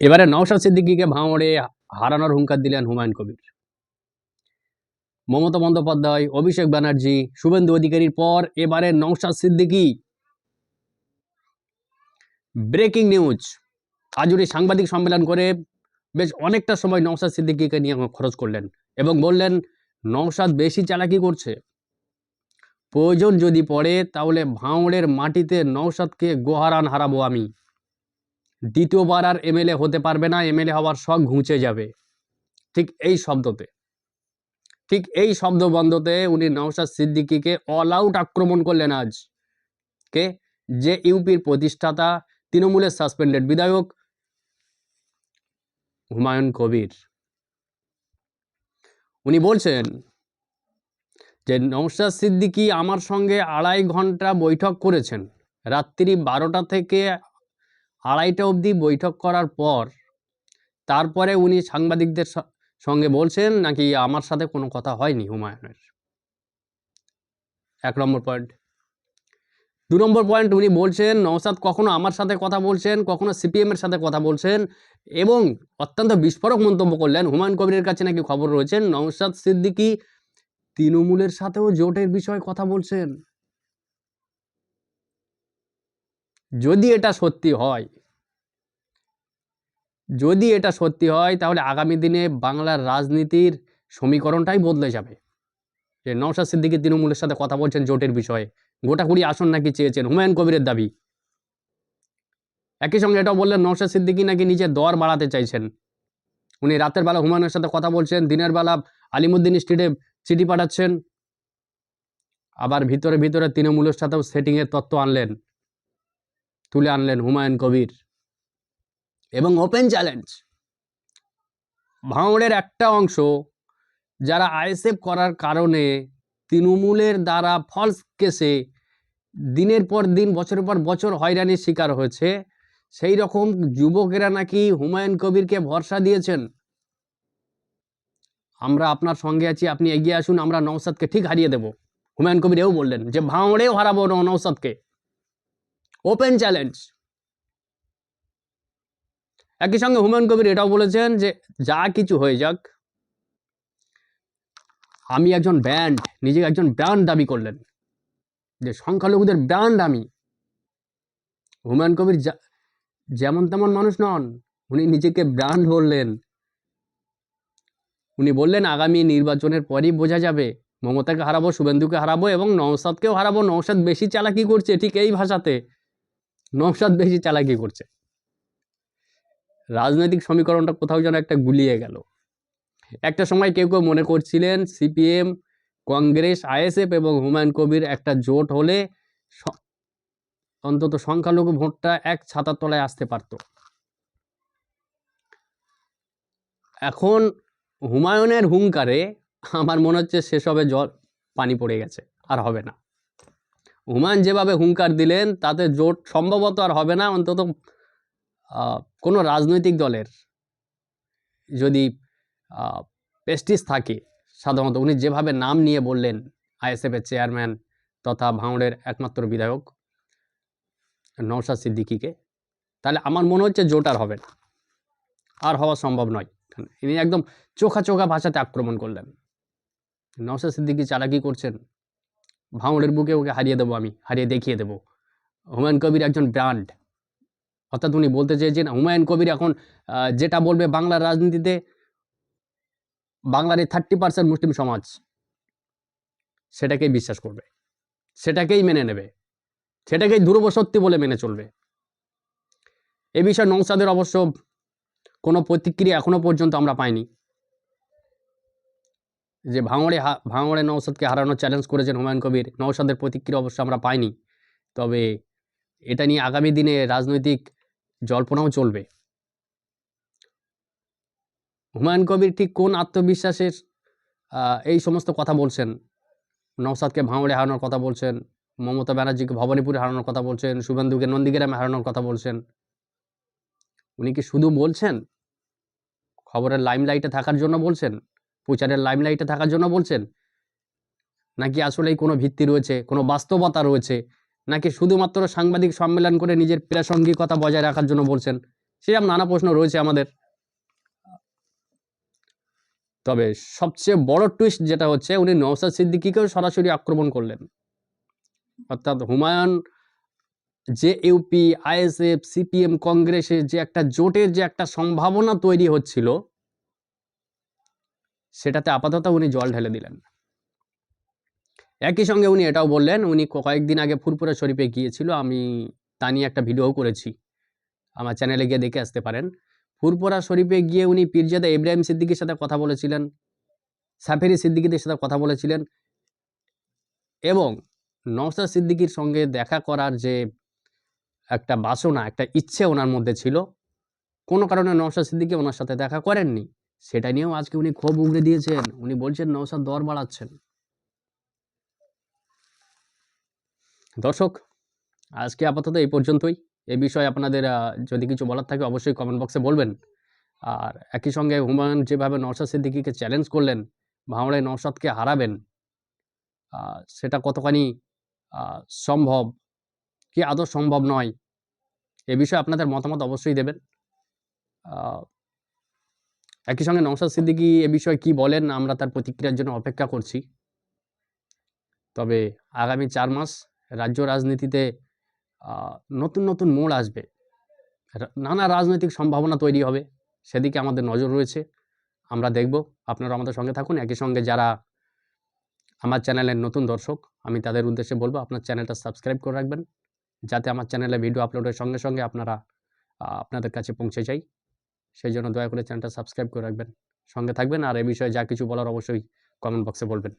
এবারে নওশাদ সিদ্দিকীকে ভাঙড়ে হারানোর হুঙ্কার দিলেন হুমায়ুন কবির। মমতা বন্দ্যোপাধ্যায়, অভিষেক ব্যানার্জি, শুভেন্দু অধিকারীর পর এবারে নওশাদ সিদ্দিকী। ব্রেকিং নিউজ, আজ উনি সাংবাদিক সম্মেলন করে বেশ অনেকটা সময় নওশাদ সিদ্দিকীকে নিয়ে খরচ করলেন এবং বললেন, নওশাদ বেশি চালাকি করছে। প্রয়োজন যদি পড়ে তাহলে ভাঙড়ের মাটিতে নওশাদকে গোহারান হারাবো আমি। দ্বিতীয়বার আর এমএলএ হতে পারবে না, এমএলএ হওয়ার শখ ঘুঁচে যাবে। ঠিক এই শব্দতে। ঠিক এই শব্দ বন্ধতে উনি নওশাদ সিদ্দিকিকে অল আউট আক্রমণ করলেন আজ। কে? যে ইউপির প্রতিষ্ঠাতা, তৃণমূলের সাসপেন্ডেড বিধায়ক, হুমায়ুন কবির। উনি বলছেন যে, নওশাদ সিদ্দিকি আমার সঙ্গে আড়াই ঘণ্টা বৈঠক করেছেন। রাত্রি বারোটা থেকে আড়াইটা অবধি বৈঠক করার পর, তারপরে উনি সাংবাদিকদের সঙ্গে বলছেন নাকি আমার সাথে কোনো কথা হয়নি হুমায়ুনের। এক নম্বর পয়েন্ট। দু নম্বর পয়েন্ট উনি বলছেন নওসাদ কখনো আমার সাথে কথা বলছেন, কখনো সিপিএমের সাথে কথা বলছেন এবং অত্যন্ত বিস্ফোরক মন্তব্য করলেন। হুমায়ুন কবিরের কাছে নাকি খবর রয়েছেন, নওশাদ সিদ্দিকী তৃণমূলের সাথেও জোটের বিষয়ে কথা বলছেন। যদি এটা সত্যি হয়, যদি এটা সত্যি হয়, তাহলে আগামী দিনে বাংলার রাজনীতির সমীকরণটাই বদলে যাবে। যে নওশাদ সিদ্দিকী তৃণমূলের সাথে কথা বলছেন জোটের বিষয়ে, গোটা কুড়ি আসন নাকি চেয়েছেন হুমায়ুন কবিরের দাবি। একই সঙ্গে এটাও বললেন, নওশাদ সিদ্দিকি নাকি নিজের দর বাড়াতে চাইছেন। উনি রাতের বেলা হুমায়ুনের সাথে কথা বলছেন, দিনের বেলা আলিমুদ্দিন স্ট্রিটে চিঠি পাঠাচ্ছেন। আবার ভিতরে ভিতরে তৃণমূলের সাথেও সেটিংয়ের তত্ত্ব আনলেন। তুলে আনলেন হুমায়ুন কবির এবং ওপেন চ্যালেঞ্জ। ভাঙড়ের একটা অংশ যারা আইএসএফ করার কারণে তৃণমূলের দ্বারা ফলস কেসে দিনের পর দিন, বছরের পর বছর হয়রানির শিকার হয়েছে, সেই রকম যুবকেরা নাকি হুমায়ুন কবিরকে ভরসা দিয়েছেন? আমরা আপনার সঙ্গে আছি, আপনি এগিয়ে আসুন, আমরা নৌসাদকে ঠিক হারিয়ে দেব। হুমায়ুন কবির এও বললেন যে, ভাঙড়েও হারাবো নৌসাদকে ওপেন চ্যালেঞ্জ একই সঙ্গে হুমায়ুন কবির এটাও বলেছেন যে, যা কিছু হয়ে যাক, আমি একজন ব্যান্ড নিজেকে একজন ব্র্যান্ড দাবি করলেন। যে সংখ্যালঘুদের ব্র্যান্ড আমি। হুমায়ুন কবির যেমন তেমন মানুষ নন, উনি নিজেকে ব্র্যান্ড বললেন। উনি বললেন, আগামী নির্বাচনের পরই বোঝা যাবে, মমতাকে হারাবো, শুভেন্দুকে হারাবো এবং নৌসাদকেও হারাবো। নৌসাদ বেশি চালাকি করছে ঠিক এই ভাষাতে। নৌসাদ বেশি চালাকি করছে। রাজনৈতিক সমীকরণটা কোথাও যেন একটা গুলিয়ে গেল। একটা সময় কেউ কেউ মনে করছিলেন সিপিএম, কংগ্রেস, আইএসএফ এবং হুমায়ুন কবির একটা জোট হলে অন্তত সংখ্যালঘু ভোটটা এক ছাতার তলায় আসতে পারত। এখন হুমায়ুনের হুঙ্কারে আমার মনে হচ্ছে সেসবে জল, পানি পড়ে গেছে, আর হবে না। হুমায়ুন যেভাবে হুঙ্কার দিলেন, তাতে জোট সম্ভবত আর হবে না, অন্তত কোনো রাজনৈতিক দলের যদি পেস্টিস থাকে, সাধারণত উনি যেভাবে নাম নিয়ে বললেন আইএসএফের চেয়ারম্যান তথা ভাঙড়ের একমাত্র বিধায়ক নওশাদ সিদ্দিকিকে, তাহলে আমার মনে হচ্ছে জোট আর হবে না। আর হওয়া সম্ভব নয়। ইনি একদম চোখা চোখা ভাষাতে আক্রমণ করলেন। নওশাদ সিদ্দিকী চালাকি করছেন। ভাঙড়ের বুকে ওকে হারিয়ে দেবো আমি, হারিয়ে দেখিয়ে দেবো। হুমায়ুন কবির একজন ব্র্যান্ড। অর্থাৎ উনি বলতে চেয়েছেন, হুমায়ুন কবির এখন যেটা বলবে বাংলার রাজনীতিতে, বাংলার এই থার্টি পার্সেন্ট মুসলিম সমাজ, সেটাকেই বিশ্বাস করবে। সেটাকেই মেনে নেবে। সেটাকেই ধ্রুব সত্যি বলে মেনে চলবে। এ বিষয়ে নৌসাদের অবশ্য কোনো প্রতিক্রিয়া এখনও পর্যন্ত আমরা পাইনি। যে ভাঙড়ে ভাঙড়ে নৌসাদকে হারানোর চ্যালেঞ্জ করেছেন হুমায়ুন কবির নৌসাদের প্রতিক্রিয়া অবশ্য আমরা পাইনি। তবে এটা নিয়ে আগামী দিনে রাজনৈতিক জল্পনাও চলবে। হুমায়ুন কবির ঠিক কোন আত্মবিশ্বাসের এই সমস্ত কথা বলছেন? নওসাদকে ভাঙড়ে হারানোর কথা বলছেন, মমতা ব্যানার্জিকে ভবানীপুরে হারানোর কথা বলছেন, শুভেন্দুকে নন্দীগ্রামে হারানোর কথা বলছেন। উনি কি শুধু বলছেন? খবরের লাইমলাইটে থাকার জন্য বলছেন? প্রচারের লাইমলাইটে থাকার জন্য বলছেন? নাকি আসলেই কোনো ভিত্তি রয়েছে, কোনো বাস্তবতা রয়েছে? নাকি শুধুমাত্র সাংবাদিক সম্মেলন করে নিজের প্রাসঙ্গিকতা বজায় রাখার জন্য বলছেন? সেরকম নানা প্রশ্ন রয়েছে আমাদের। তবে সবচেয়ে বড় টুইস্ট যেটা হচ্ছে, উনি নওসাদ সিদ্দিকীকেও সরাসরি আক্রমণ করলেন। অর্থাৎ হুমায়ুন, যে ইউপি আইএসএফ সিপিএম কংগ্রেসের যে একটা জোটের যে একটা সম্ভাবনা তৈরি হচ্ছিল সেটাতে আপাতত উনি জল ঢেলে দিলেন। একই সঙ্গে উনি এটাও বললেন, উনি কয়েকদিন আগে ফুরপুরা শরীফে গিয়েছিল, আমি তা নিয়ে একটা ভিডিও করেছি। আমার চ্যানেলে গিয়ে দেখে আসতে পারেন। ফুরপুরা শরীফে গিয়ে উনি পীরজাদা ইব্রাহিম সিদ্দিকির সাথে কথা বলেছিলেন, সাফেরি সিদ্দিকিদের সাথে কথা বলেছিলেন এবং নওসাদ সিদ্দিকির সঙ্গে দেখা করার যে একটা বাসনা, একটা ইচ্ছে ওনার মধ্যে ছিল, কোনো কারণে নওসাদ সিদ্দিকি ওনার সাথে দেখা করেননি। সেটা নিয়েও আজকে উনি ক্ষোভ উগড়ে দিয়েছেন। উনি বলছেন নওসাদ দর বাড়াচ্ছেন। দর্শক, আজকে আপাতত এই পর্যন্তই। এই বিষয়ে আপনাদের যদি কিছু বলার থাকে অবশ্যই কমেন্ট বক্সে বলবেন। আর একই সঙ্গে হুমায়ুন যেভাবে নওশাদ সিদ্দিকিকে চ্যালেঞ্জ করলেন ভাঙড়ে নওশাদকে হারাবেন সেটা কতখানি সম্ভব, কি আদৌ সম্ভব নয়, এ বিষয়ে আপনাদের মতামত অবশ্যই দেবেন। একই সঙ্গে নওশাদ সিদ্দিকি এ বিষয়ে কি বলেন আমরা তার প্রতিক্রিয়ার জন্য অপেক্ষা করছি। তবে আগামী চার মাস রাজ্য রাজনীতিতে নতুন নতুন মোড় আসবে। নানা রাজনৈতিক সম্ভাবনা তৈরি হবে। সেদিকে আমাদের নজর রয়েছে। আমরা দেখব। আপনারা আমাদের সঙ্গে থাকুন। একই সঙ্গে যারা আমার চ্যানেলের নতুন দর্শক, আমি তাদের উদ্দেশ্যে বলব, আপনার চ্যানেলটা সাবস্ক্রাইব করে রাখবেন। যাতে আমার চ্যানেলে ভিডিও আপলোডের সঙ্গে সঙ্গে আপনারা আপনাদের কাছে পৌঁছে যাই। সেই জন্য দয়া করে চ্যানেলটা সাবস্ক্রাইব করে রাখবেন। সঙ্গে থাকবেন আর এ বিষয়ে যা কিছু বলার অবশ্যই কমেন্ট বক্সে বলবেন।